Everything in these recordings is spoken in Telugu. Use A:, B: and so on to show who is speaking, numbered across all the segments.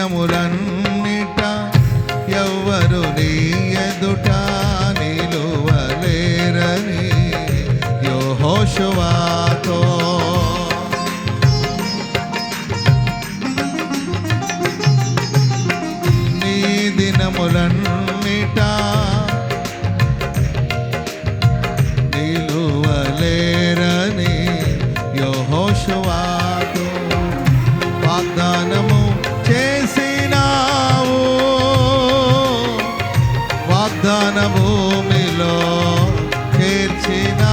A: enamorar. భూమిలో చేర్చినా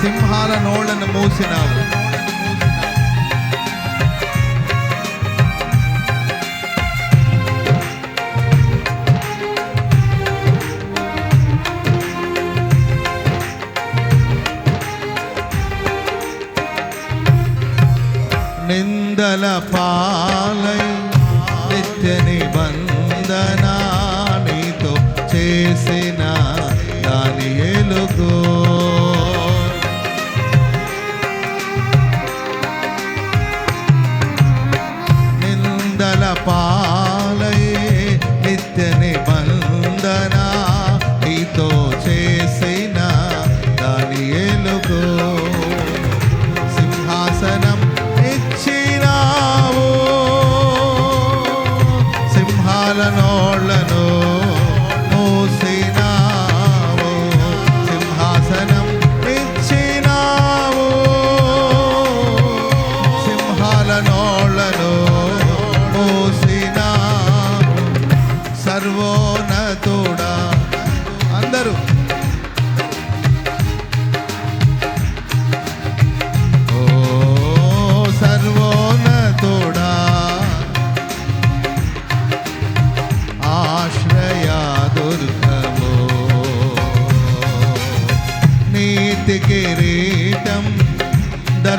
A: సింహాల నోళ్లను మూసినావు నిందల పా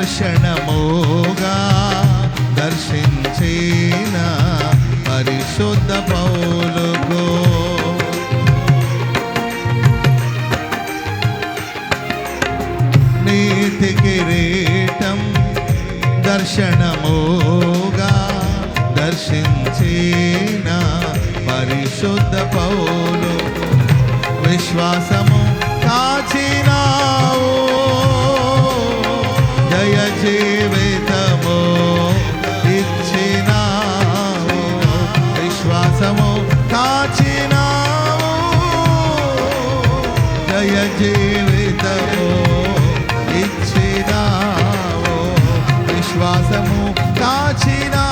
A: దర్శనమోగా దర్శించిన పరిశుద్ధ పౌలుగో. నీతి కిరీటం దర్శనమోగా దర్శించిన పరిశుద్ధ పౌలు విశ్వాసం Cina.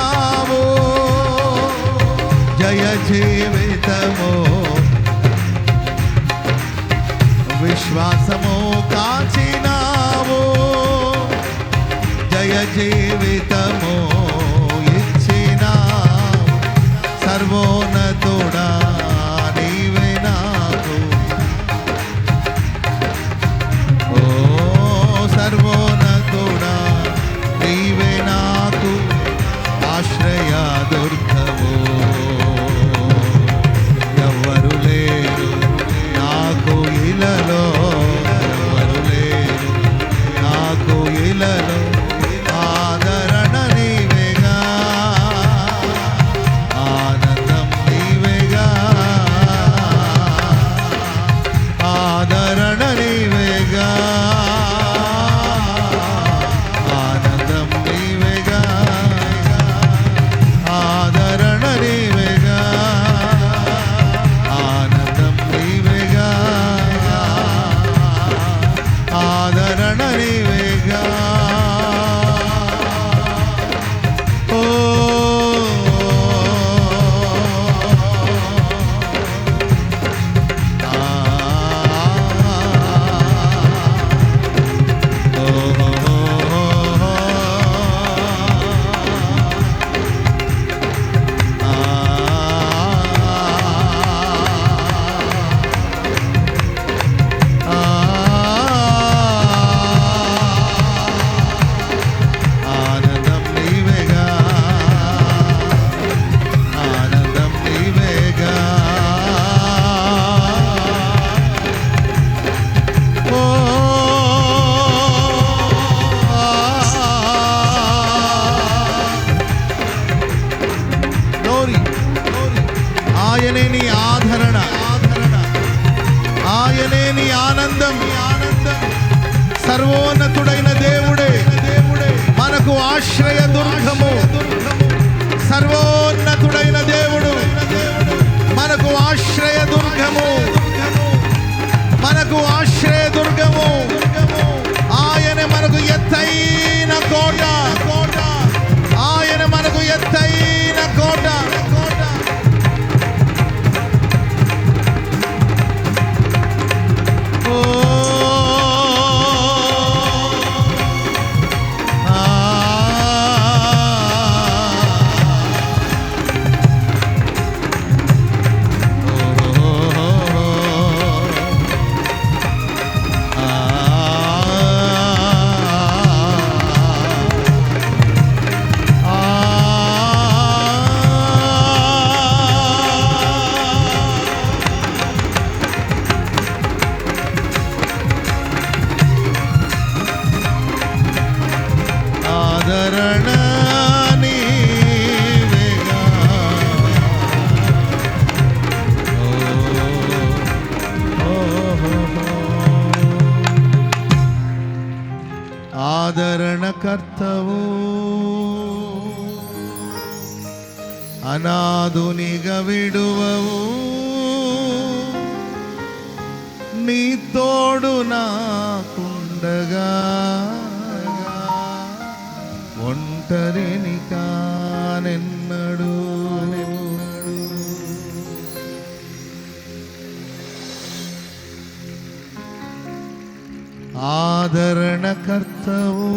A: ఆదరణకర్తవు.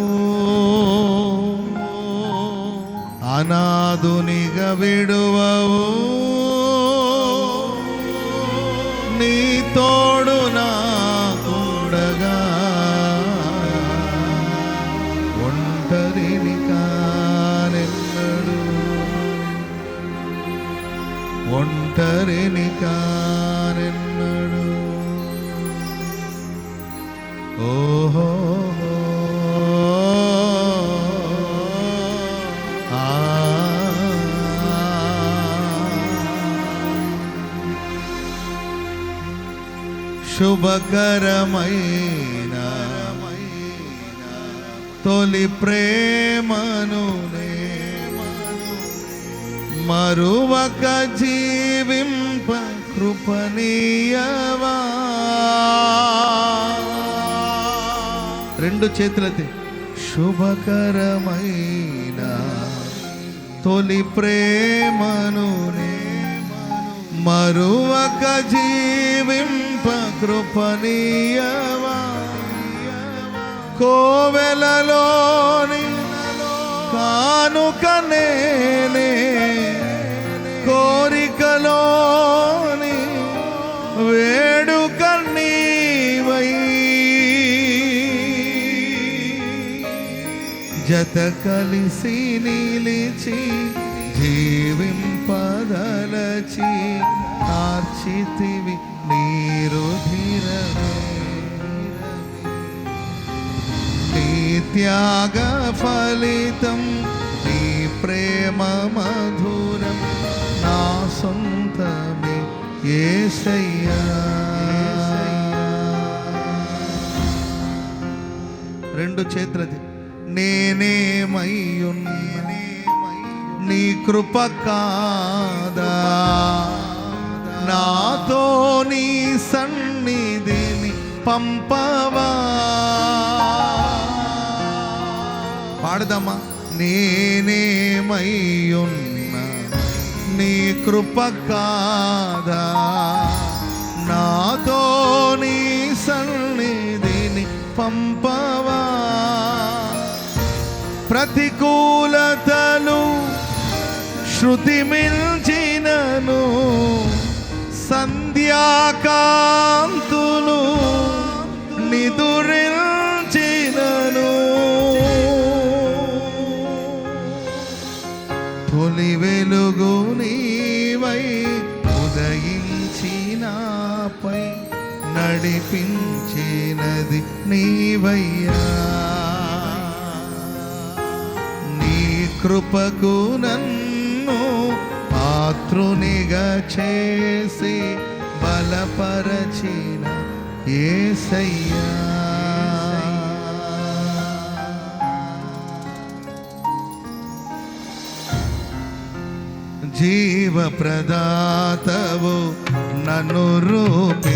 A: అనాథునిగా విడువవు నీ తోడు నాకుండగా ఒంటరిని కానెన్నడు. ఒంటరిని కా శుభకరమైన తొలి ప్రేమను మరువక జీవింప కృపణీయవా. రెండు చేతులతే శుభకరమైన తొలి ప్రేమను మరువక జీవింప కృపనీయవా కోవెలలోని కానుక కోరికలోని వేడుక నీవై జత కలిసి నిలిచి జీవింపదలచి ఆర్చితివి నీరు నీ త్యాగ ఫలితం నీ ప్రేమ మధురం నా సొంతమే ఏసయ్యా రెండు చేతులది నేనేమయ్యున్నా నీ కృప కాదా నాతో నీ సన్నిధిని పంపవా. పాడదమ్మా. నేనేమయ్యున్నా నీ కృప కాదా? నాతో నీ సన్నిధిని పంపవా. ప్రతికూలతలు శృతి మిల్చినను సంధ్యాకాంతులు నిదురించినను. తొలి వెలుగు నీవై ఉదయించినాపై నడిపించినది నీవయ్యా. నీ కృపకు నన్ను శత్రునిగా చేసి బలపరచిన ఏసయ్యా. జీవ ప్రదాతవు నన్ను రూపి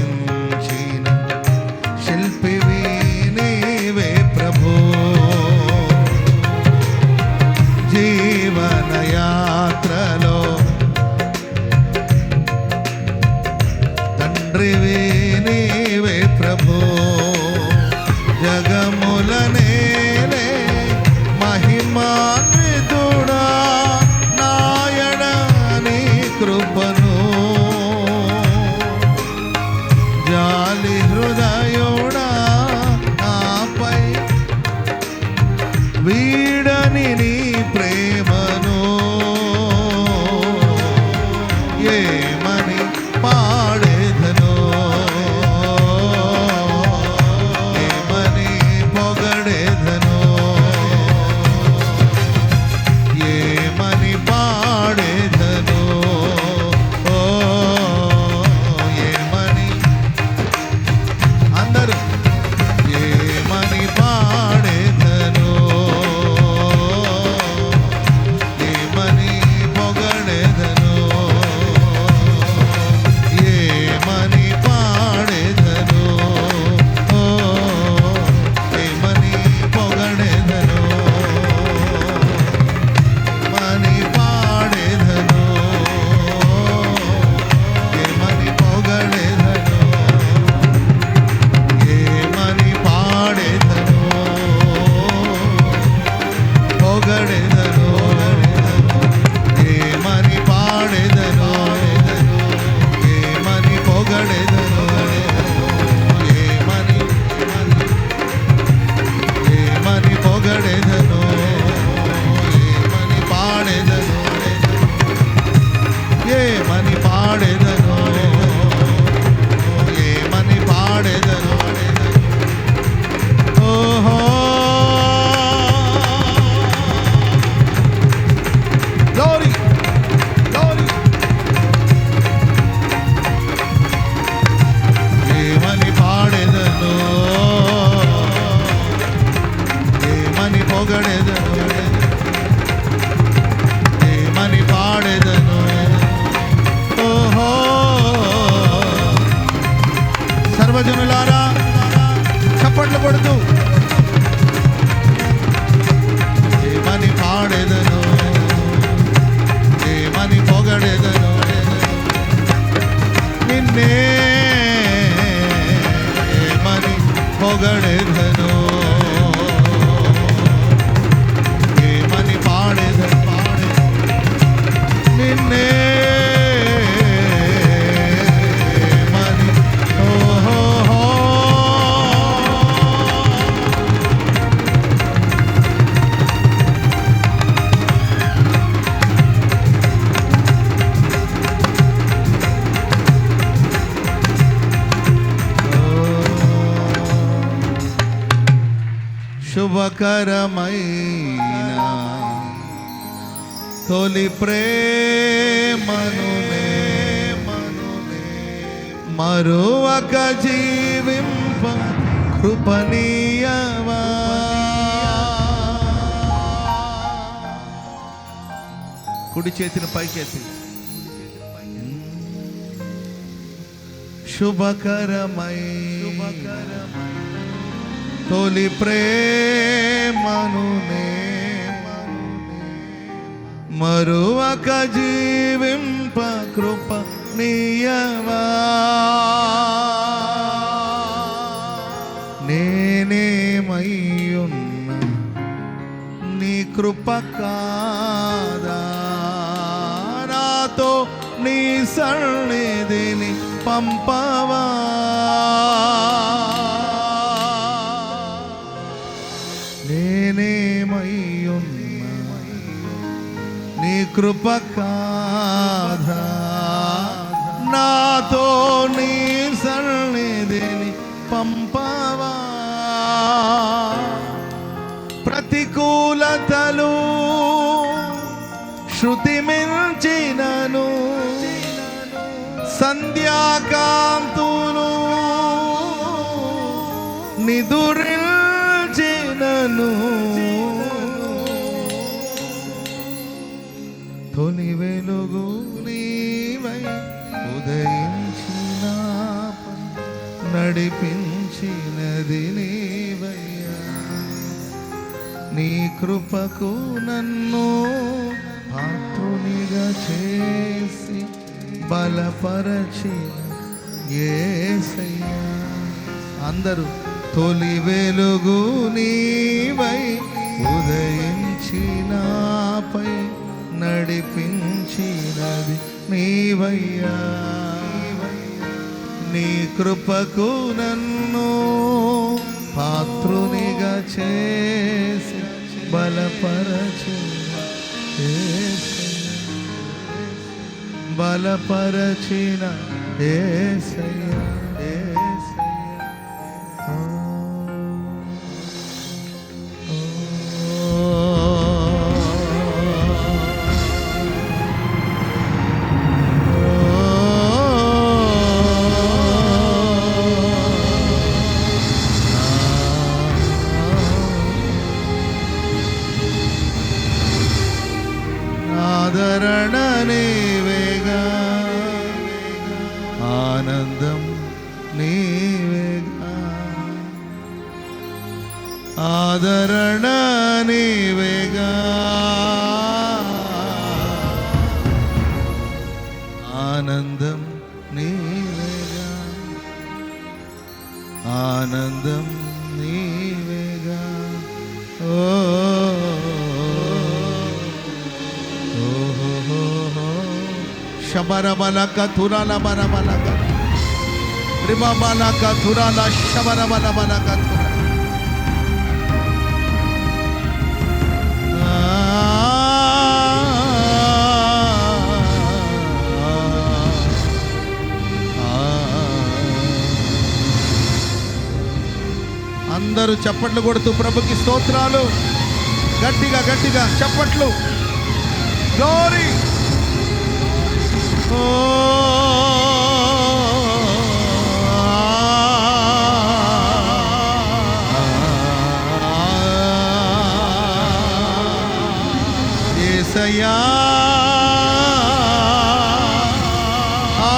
A: मोगणेधनो కరమైన తొలి ప్రేమను మరువక జీవింప కృపణీయవా కుడి చేతిని పైకెత్తి. శుభకరమై శుభకరమై తొలి ప్రేమను మరువక జీవింప కృప నీయవా? నేనేమయ్యున్న నీ కృప కాదా? నాతో నీ సన్నిధిని పంపవా? కృప కాదా? నాతో నీ సన్నిధిని పంపవా? ప్రతికూలతలు శృతి మించినను సంధ్యాకాంతులు నిదురించినను. కృపకు నన్ను పాత్రునిగా చేసి బలపరచి ఏసయ్యా. అందరూ తొలి వెలుగు నీవై ఉదయించినాపై నడిపించినది నీవయ్యా. నీ కృపకు నన్ను పాత్రునిగా చే బలపరచు. బలపరచిన ఏసయ్యా ఏసయ్యా ఆనందం నీవేగా ఆదరణ నీవేగా ఆనందం నీవేగా ఆనందం నీవేగా ఓ శబరమలక తురల బరబలక రిమబలక తురల శబరబల అందరూ చప్పట్లు కొడుతూ ప్రభుకి స్తోత్రాలు. గట్టిగా గట్టిగా చప్పట్లు. గ్లోరీ ఓ ఏసయ్యా ఆ.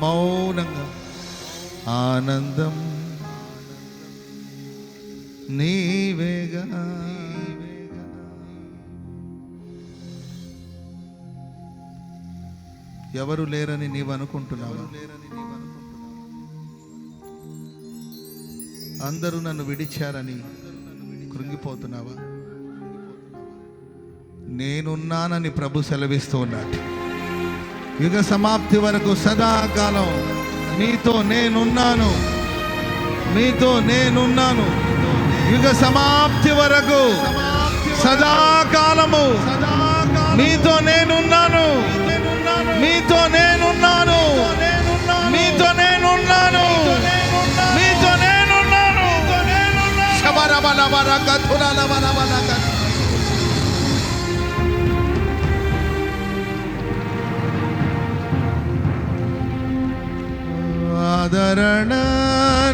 A: మౌనంగా ఆనందం నీవేగా ఎవరు లేరని నీవు అనుకుంటున్నావా? అందరూ నన్ను విడిచారని కృంగిపోతున్నావా? నేనున్నానని ప్రభు సెలవిస్తూ ఉన్నాడు యుగ సమాప్తి వరకు సదాకాలం మీతో నేనున్నాను. మీతో నేనున్నాను. యుగ సమాప్తి వరకు సదాకాలము మీతో ಆದರಣ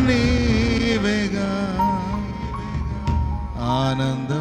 A: ನೀವೇಗ ಆನಂದ